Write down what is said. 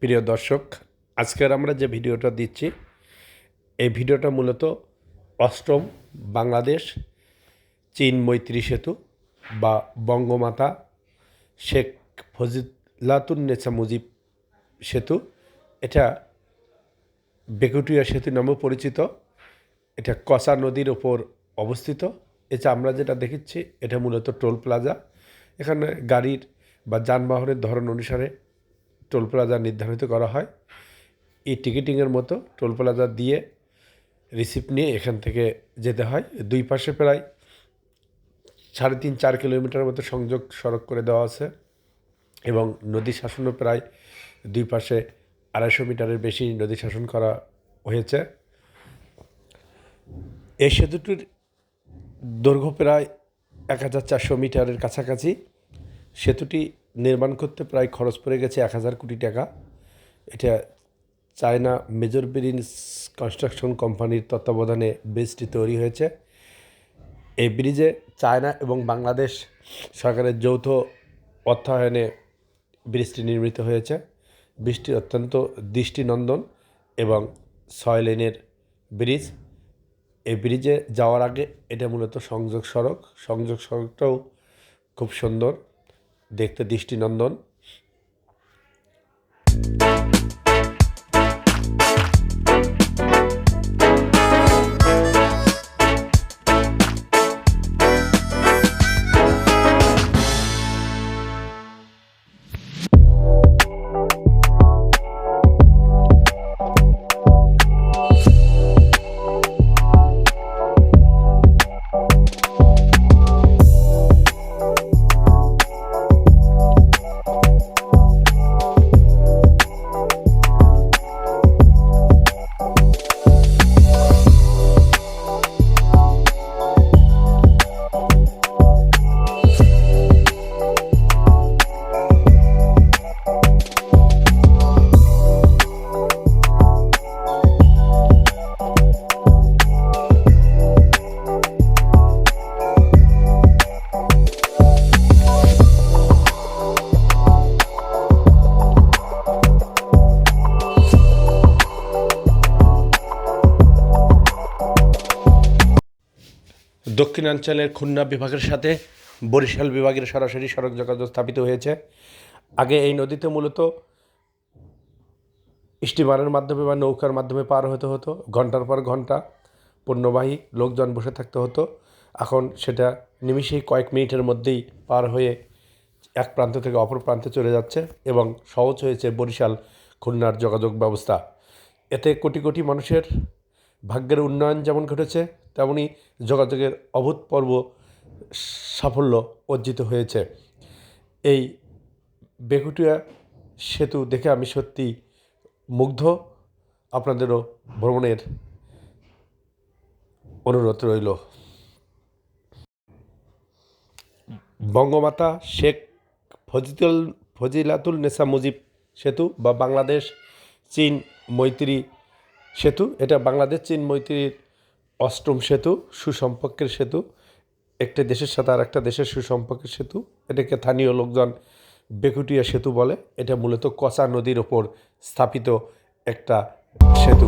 প্রিয় দর্শক, আজকের আমরা যে ভিডিওটা দিচ্ছি, এই ভিডিওটা মূলত অষ্টম বাংলাদেশ চীন মৈত্রী সেতু বা বঙ্গমাতা শেখ ফজিলাতুন্নেসা মুজিব সেতু। এটা বেকুটিয়া সেতু নামেও পরিচিত। এটা কসা নদীর ওপর অবস্থিত। এছাড়া আমরা যেটা দেখেছি এটা মূলত টোল প্লাজা। এখানে গাড়ির বা যানবাহনের ধরন অনুসারে টোল প্লাজা নির্ধারিত করা হয়। এই টিকিটিংয়ের মতো টোল প্লাজা দিয়ে রিসিপ্ট নিয়ে এখান থেকে যেতে হয়। দুই পাশে প্রায় সাড়ে তিন চার কিলোমিটার মতো সংযোগ সড়ক করে দেওয়া আছে এবং নদী শাসনও প্রায় দুই পাশে আড়াইশো মিটারের বেশি নদী শাসন করা হয়েছে। এই সেতুটির দৈর্ঘ্য প্রায় এক হাজার চারশো মিটারের কাছাকাছি। সেতুটি নির্মাণ করতে প্রায় খরচ পড়ে গেছে এক হাজার কোটি টাকা। এটা চায়না মেজর ব্রিজ কনস্ট্রাকশন কোম্পানির তত্ত্বাবধানে ব্রিজটি তৈরি হয়েছে। এই ব্রিজে চায়না এবং বাংলাদেশ সরকারের যৌথ অর্থায়নে ব্রিজটি নির্মিত হয়েছে। ব্রিজটি অত্যন্ত দৃষ্টিনন্দন এবং ছয় লেনের ব্রিজ। এই ব্রিজে যাওয়ার আগে এটা মূলত সংযোগ সড়ক। সংযোগ সড়কটাও খুব সুন্দর। দেখতে দৃষ্টিনন্দন। দক্ষিণাঞ্চলের খুলনা বিভাগের সাথে বরিশাল বিভাগের সরাসরি সড়ক যোগাযোগ স্থাপিত হয়েছে। আগে এই নদীতে মূলত স্টিমারের মাধ্যমে বা নৌকার মাধ্যমে পার হতে হতো, ঘণ্টার পর ঘণ্টা পণ্যবাহী লোকজন বসে থাকতে হতো। এখন সেটা নিমিষেই কয়েক মিনিটের মধ্যেই পার হয়ে এক প্রান্ত থেকে অপর প্রান্তে চলে যাচ্ছে এবং সহজ হয়েছে বরিশাল খুলনার যোগাযোগ ব্যবস্থা। এতে কোটি কোটি মানুষের ভাগ্যের উন্নয়ন যেমন ঘটেছে তেমনি যোগাযোগের অভূতপূর্ব সাফল্য অর্জিত হয়েছে। এই বেকুটিয়া সেতু দেখে আমি সত্যি মুগ্ধ। আপনাদেরও ভ্রমণের অনুরোধ রইল। বঙ্গমাতা শেখ ফজিতুল ফজিলাতুল নেসা মুজিব সেতু বা বাংলাদেশ চীন মৈত্রী সেতু। এটা বাংলাদেশ চীন মৈত্রীর অষ্টম সেতু, সুসম্পর্কের সেতু, একটা দেশের সাথে আর একটা দেশের সুসম্পর্কের সেতু। এটাকে স্থানীয় লোকজন বেকুটিয়া সেতু বলে। এটা মূলত কচা নদীর ওপর স্থাপিত একটা সেতু।